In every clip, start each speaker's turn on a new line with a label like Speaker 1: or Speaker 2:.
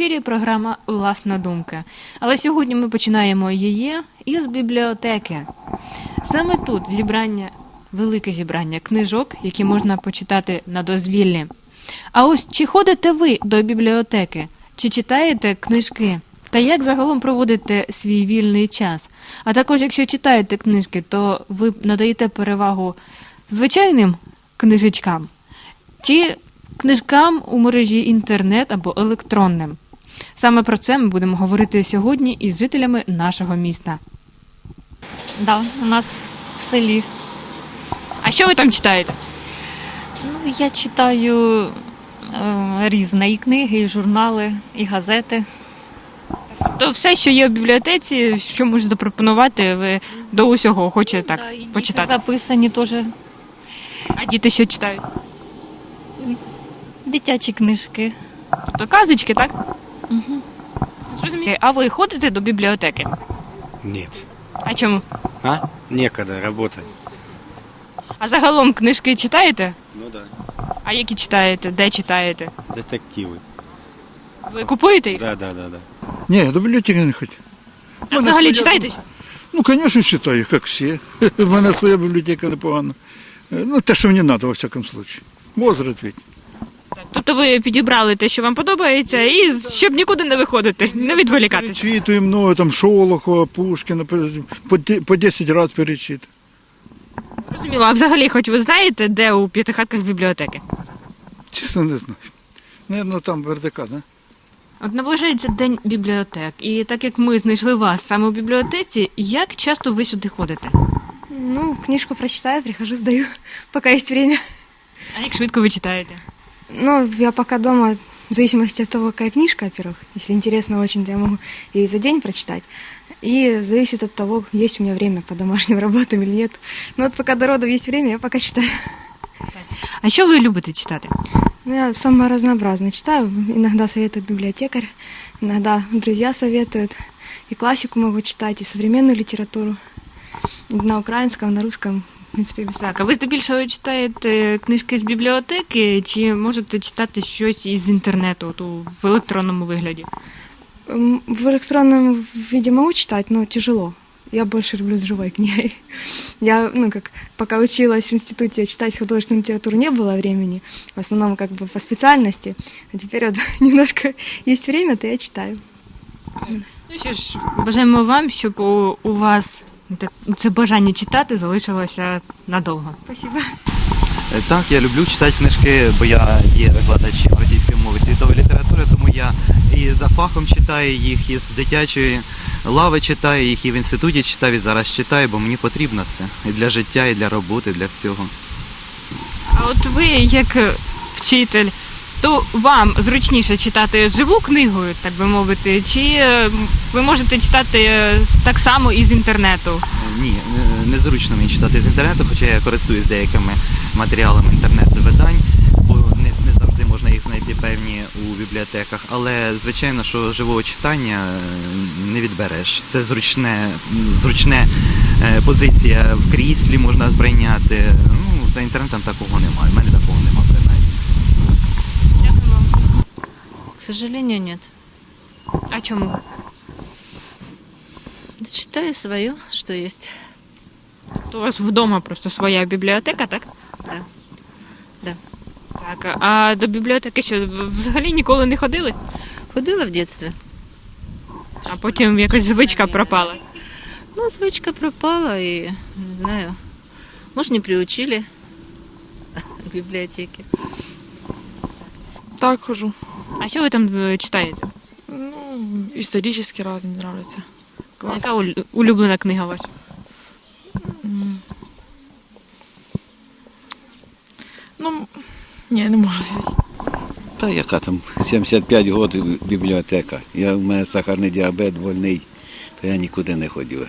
Speaker 1: ефірі програма Власна думка. Але сьогодні ми починаємо її із бібліотеки. Саме тут зібрання, велике зібрання книжок, які можна почитати на дозвіллі. А ось чи ходите ви до бібліотеки, чи читаєте книжки? Та як загалом проводите свій вільний час? А також, якщо читаєте книжки, то ви надаєте перевагу звичайним книжечкам чи книжкам у мережі інтернет або електронним. Саме про це ми будемо говорити сьогодні із жителями нашого міста.
Speaker 2: Да, у нас в селі.
Speaker 1: А що ви там читаєте?
Speaker 2: Ну, я читаю е, різне і книги, і журнали, і газети.
Speaker 1: То все, що є в бібліотеці, що можу запропонувати, ви до усього хочете так
Speaker 2: Да, і діти
Speaker 1: почитати.
Speaker 2: записані теж
Speaker 1: А діти що читають?
Speaker 2: дитячі книжки.
Speaker 1: Тобто казочки, так?
Speaker 2: Угу.
Speaker 1: Зрозуміло. А ви ходите до бібліотеки?
Speaker 3: Нет.
Speaker 1: А чому?
Speaker 3: А? Некогда работать.
Speaker 1: А загалом книжки читаєте?
Speaker 3: Ну да.
Speaker 1: А які читаєте? Де читаєте?
Speaker 3: Детективы.
Speaker 1: Ви купуєте їх?
Speaker 3: Да, да, да, да.
Speaker 4: Ні, до бібліотеки не ходь.
Speaker 1: А взагалі читаєте? щось?
Speaker 4: Ну, звісно, читаю, як всі. У мене своя бібліотека непогана. Е, Ну, те, що мені треба, во всякому случае. Возраст ведь.
Speaker 1: Тобто ви підібрали те, що вам подобається, і щоб нікуди не виходити, не відволікатися.
Speaker 4: Перечитую много, там, Шолохова, Пушкіна, по, де- по 10 разів перечитую.
Speaker 1: Зрозуміло, а взагалі, хоч ви знаєте, де у п'ятихатках бібліотеки?
Speaker 4: Чесно, не знаю. Наверно, там в РДК, да?
Speaker 1: От наближається день бібліотек, і так як ми знайшли вас саме у бібліотеці, як часто ви сюди ходите?
Speaker 5: Ну, книжку прочитаю, прихожу, сдаю, пока есть время.
Speaker 1: А як швидко ви читаєте?
Speaker 5: Но я пока дома, в зависимости от того, какая книжка, во-первых, если интересно очень, то я могу ее за день прочитать. И зависит от того, есть у меня время по домашним работам или нет. Но вот пока до родов есть время, я пока читаю.
Speaker 1: А що ви любите читати?
Speaker 5: Ну, я самое разнообразное читаю. Иногда советует библиотекарь, иногда друзья советуют. И классику могу читать, и современную литературу. На украинском, на русском, в принципе, без
Speaker 1: Так, а ви здебільшого читаєте книжки з бібліотеки, чи можете читати щось із інтернету, от у, в електронному вигляді?
Speaker 5: М, В электронном виде могу читать, но тяжело. Я больше люблю с живой книгой. Я, ну, как, пока училась в институте, читать художественную литературу не было времени. В основном, как бы, по специальности. А теперь вот немножко есть время, то я читаю.
Speaker 1: Ну що ж, бажаємо вам, щоб у, у вас так- це бажання читати залишилося надовго.
Speaker 5: Спасибо.
Speaker 6: Е, Так, я люблю читати книжки, бо я є викладачем російської мови і світової літератури, тому я і за фахом читаю їх, і з дитячої лави читаю їх, і в інституті читав, і зараз читаю, бо мені потрібно це і для життя, і для роботи, і для всього.
Speaker 1: А от ви, як вчитель, то вам зручніше читати живу книгу, так би мовити, чи е, ви можете читати е, так само із інтернету?
Speaker 6: Ні, е, незручно мені читати з інтернету, хоча я користуюсь деякими матеріалами інтернет-видань, бо не, завжди можна їх знайти певні у бібліотеках. Але звичайно, що живого читання не відбереш. Це зручне, зручне позиція в кріслі можна сприйняти. Ну, за інтернетом такого немає. У мене такого немає принаймні.
Speaker 7: К сожалению, нет.
Speaker 1: А чому?
Speaker 7: Да Читаю свое, что есть.
Speaker 1: То у вас вдома просто своя бібліотека, так?
Speaker 7: Да. Да.
Speaker 1: Так, а до бібліотеки що взагалі ніколи не ходили?
Speaker 7: Ходила в детстве.
Speaker 1: А потім якась звичка пропала.
Speaker 7: Ну, звычка пропала и, не знаю, может, не приучили в библиотеке.
Speaker 8: Так, хожу.
Speaker 1: А що ви там е, читаєте?
Speaker 8: Ну, исторически разные мне нравятся. Класс.
Speaker 1: Яка улюблена книга ваша?
Speaker 8: Ну, не, не можу відповісти.
Speaker 9: Та яка там 75 років бібліотека. Я, у мене сахарний діабет, больний, то я нікуди не ходив.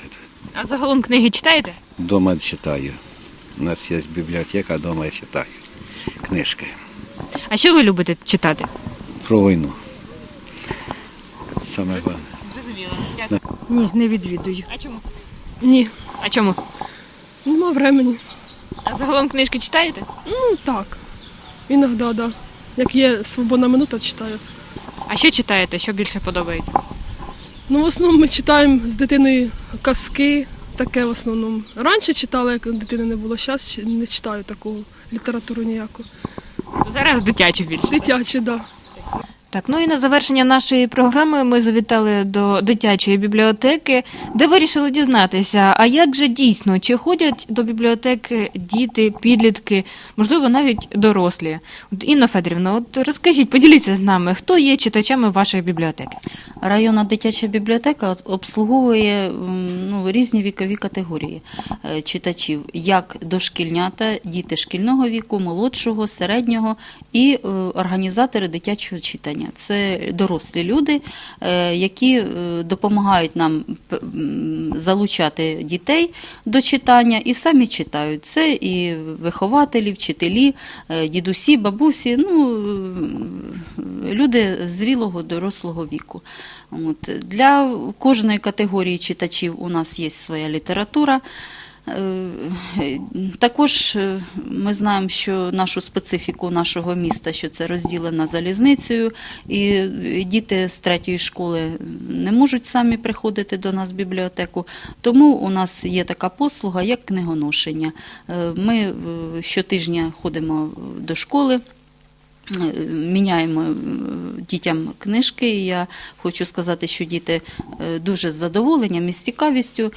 Speaker 1: А загалом книги читаєте?
Speaker 9: Дома читаю. У нас є бібліотека, вдома я читаю книжки
Speaker 1: А що ви любите читати?
Speaker 9: Про війну. Саме головне.
Speaker 10: Ні, не відвідую.
Speaker 1: А чому?
Speaker 10: Ні,
Speaker 1: А чому?
Speaker 10: нема времени.
Speaker 1: А загалом книжки читаєте?
Speaker 10: Ну так. Іноді, да. Як є свободна минута, читаю.
Speaker 1: А що читаєте? Що більше подобається?
Speaker 10: Ну, в основному ми читаємо з дитиною казки, таке в основному. Раніше читала, як дитини не було, зараз не читаю таку літературу ніяку.
Speaker 1: Зараз дитячі більше.
Speaker 10: Дитячі, так. Да.
Speaker 1: Так, ну і на завершення нашої програми ми завітали до дитячої бібліотеки, де вирішили дізнатися, а як же дійсно, чи ходять до бібліотеки діти, підлітки, можливо, навіть дорослі. От, Інна Федорівна, от розкажіть, поділіться з нами, хто є читачами вашої бібліотеки?
Speaker 7: Районна дитяча бібліотека обслуговує ну, різні вікові категорії е, читачів, як дошкільнята, діти шкільного віку, молодшого, середнього і е, організатори дитячого читання. Це дорослі люди, е, які допомагають нам залучати дітей до читання і самі читають. Це і вихователі, вчителі, дідусі, бабусі, ну, люди зрілого дорослого віку. От. Для кожної категорії читачів у нас є своя література. Е, Також е, ми знаємо, що нашу специфіку нашого міста, що це розділено залізницею, і діти з третьої школи не можуть самі приходити до нас в бібліотеку. Тому у нас є така послуга, як книгоношення. Е, Ми щотижня ходимо до школи. Е, Міняємо е, дітям книжки. І я хочу сказати, що діти е, дуже з задоволенням і з цікавістю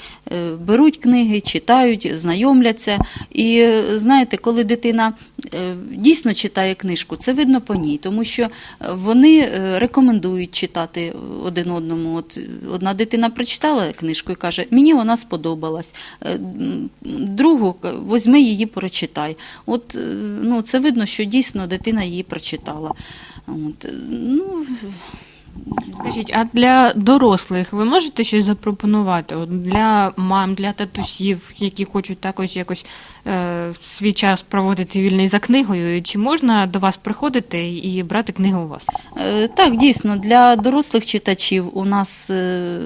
Speaker 7: беруть книги, читають, знайомляться. І знаєте, коли дитина дійсно читає книжку, це видно по ній, тому що е, вони е, рекомендують читати один одному. От е, одна дитина прочитала книжку і каже: мені вона сподобалась. Е, Другу возьми її, прочитай. От е, ну, це видно, що дійсно дитина її прочитала. От, е, ну,
Speaker 1: Скажіть, а для дорослих ви можете щось запропонувати? От для мам, для татусів, які хочуть також якось е, свій час проводити вільний за книгою, чи можна до вас приходити і брати книгу у вас?
Speaker 7: Е, Так, дійсно, для дорослих читачів у нас е,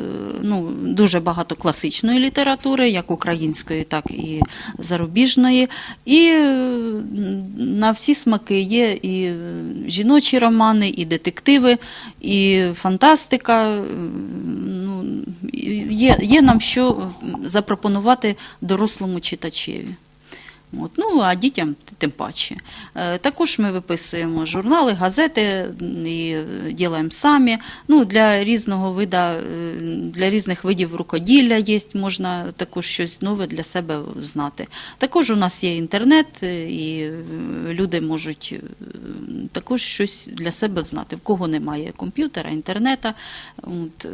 Speaker 7: ну, дуже багато класичної літератури, як української, так і зарубіжної. І е, на всі смаки є і е, жіночі романи, і детективи, і фантастика. Е, Ну, є, є нам що запропонувати дорослому читачеві. От, ну, а дітям тим паче. Е, Також ми виписуємо журнали, газети і ділаємо самі. Ну, для різного вида, е, для різних видів рукоділля є, можна також щось нове для себе знати. Також у нас є інтернет, е, і е, люди можуть е, також щось для себе знати. В кого немає комп'ютера, інтернета. От, е,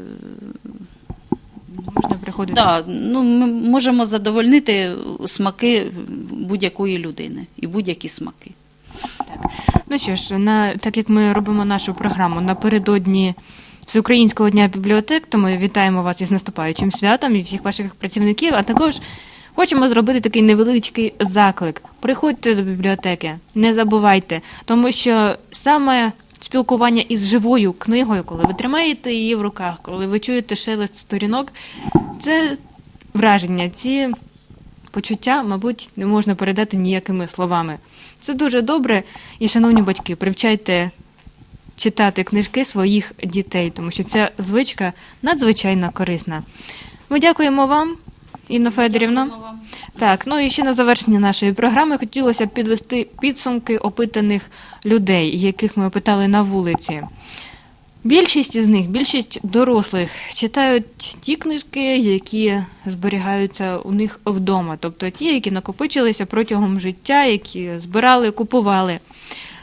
Speaker 1: Можна приходити?
Speaker 7: Да, ну, ми можемо задовольнити смаки будь-якої людини і будь-які смаки.
Speaker 1: Ну що ж, на так як ми робимо нашу програму напередодні Всеукраїнського дня бібліотек, то ми вітаємо вас із наступаючим святом і всіх ваших працівників, а також хочемо зробити такий невеличкий заклик. Приходьте до бібліотеки, не забувайте, тому що саме спілкування із живою книгою, коли ви тримаєте її в руках, коли ви чуєте шелест сторінок, це враження, ці почуття, мабуть, не можна передати ніякими словами. Це дуже добре. І, шановні батьки, привчайте читати книжки своїх дітей, тому що ця звичка надзвичайно корисна. Ми дякуємо вам, Інна Федорівна. Так, ну і ще на завершення нашої програми хотілося б підвести підсумки опитаних людей, яких ми опитали на вулиці. Більшість із них, більшість дорослих, читають ті книжки, які зберігаються у них вдома, тобто ті, які накопичилися протягом життя, які збирали, купували.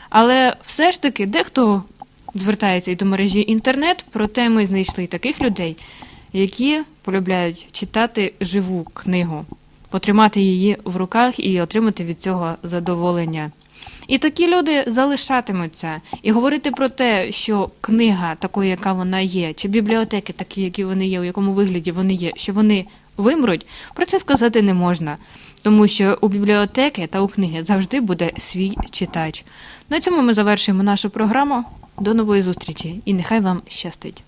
Speaker 1: Але все ж таки дехто звертається і до мережі інтернет, проте ми знайшли таких людей, які полюбляють читати живу книгу, потримати її в руках і отримати від цього задоволення. І такі люди залишатимуться. І говорити про те, що книга такою, яка вона є, чи бібліотеки такі, які вони є, у якому вигляді вони є, що вони вимруть, про це сказати не можна. Тому що у бібліотеки та у книги завжди буде свій читач. На цьому ми завершуємо нашу програму. До нової зустрічі і нехай вам щастить.